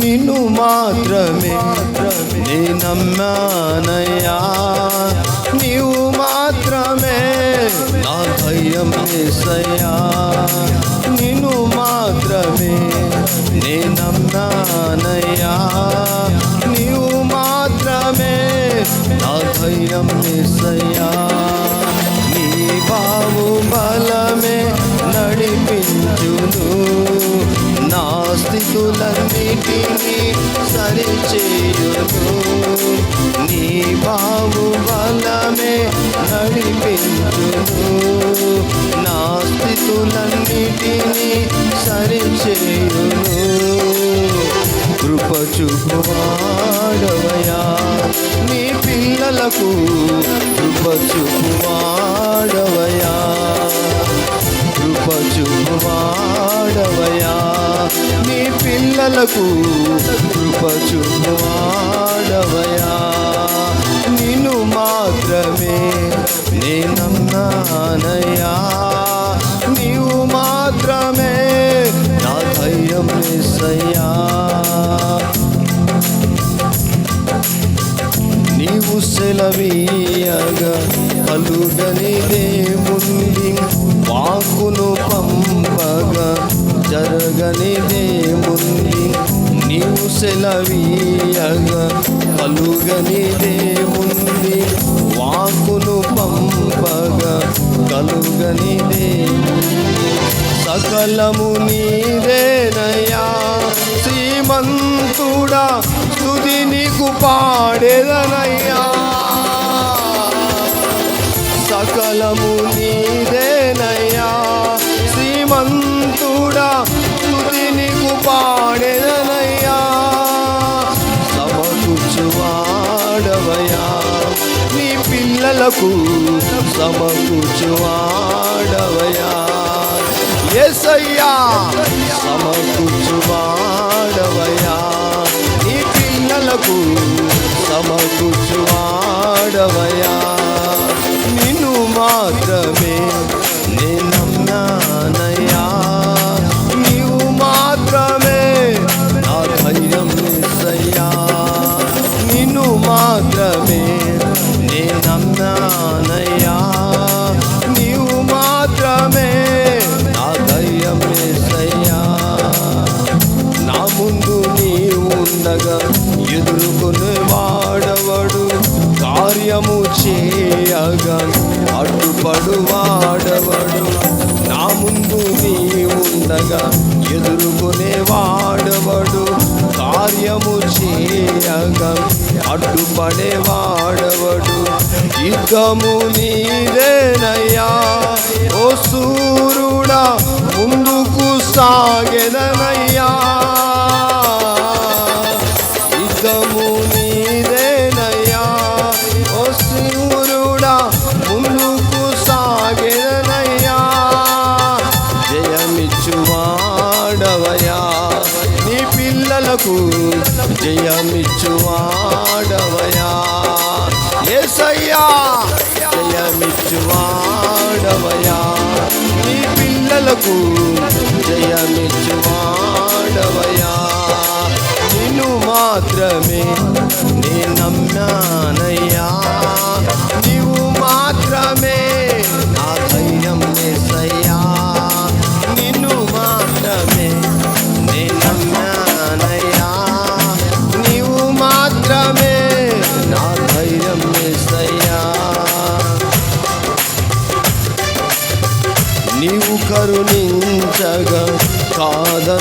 నిన్ను మాత్రమే నే నమ్మానయ్యా నీవు మాత్రమే నా భయం ఏసయ్యా నిన్ను మాత్రమే నే నమ్మానయ్యా నీవు మాత్రమే నా భయం ఏసయ్యా నీ నడిపించును నా స్థితులన్నిటినీ సరిచేయును. కృప చూపువాడవయా నీ పిల్లలకు కృప చూపువాడవయా కృప చూపువాడవయా నీ పిల్లలకు కృప చూపువాడవయా నిన్ను మాత్రమే నిస్సయ్యా నీవు సెలవీయగా కలుగని కలుగనిదేముంది వాకును పంపగా జరగని జరగనిదేముంది నీవు సెలవీయగా కలుగని కలుగనిదేముంది వాకును పంపగా కలుగని దేవుని సకలము నీ శ్రీమంతుడా స్థుతి నీకు పాడేదనయ్యా. సకలము నీదేనయ్యా శ్రీమంతుడా స్థుతి నీకు పాడేదనయ్యా. సమకూర్చువాడవయ్యా నీ పిల్లలకు సమకూర్చువాడవయ్యా. ఎసయ్యా సమకూర్చువాడవయ్యా. నీ పిల్లలకు అడ్డుపడు వాడవడు నా ముందు నీ ఉండగా ఎదుర్కొనే వాడవడు. కార్యము చేయగా అడ్డుపడే వాడవడు. యుద్ధము నీదేనయ్యా ఓ సూరుడా ముందుకు సాగెదనయ్యా. యుద్ధము జయమిచ్చువాడవయా? ఏసయ్యా జయమిచ్చువాడవయా? నీ పిల్లలకు జయమిచ్చువాడవయా? నిన్ను మాత్రమే నే నమ్మానయ్యా.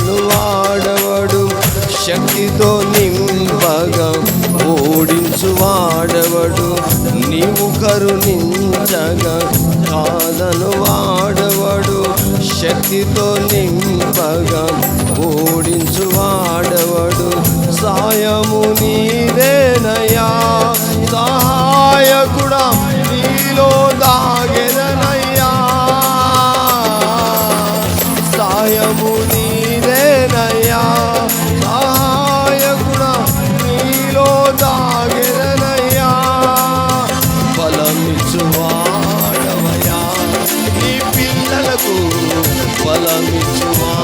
కాదను వాడవడు. శక్తితో నింపగా ఓడించు వాడవడు. నీవు కరుణించగా కాదను వాడవడు. శక్తితో నింపగా ఓడించు వాడవడు. సాయముని బలమిచ్చువాడవయా ఈ పిల్లలకు బలమిచ్చువాడవయా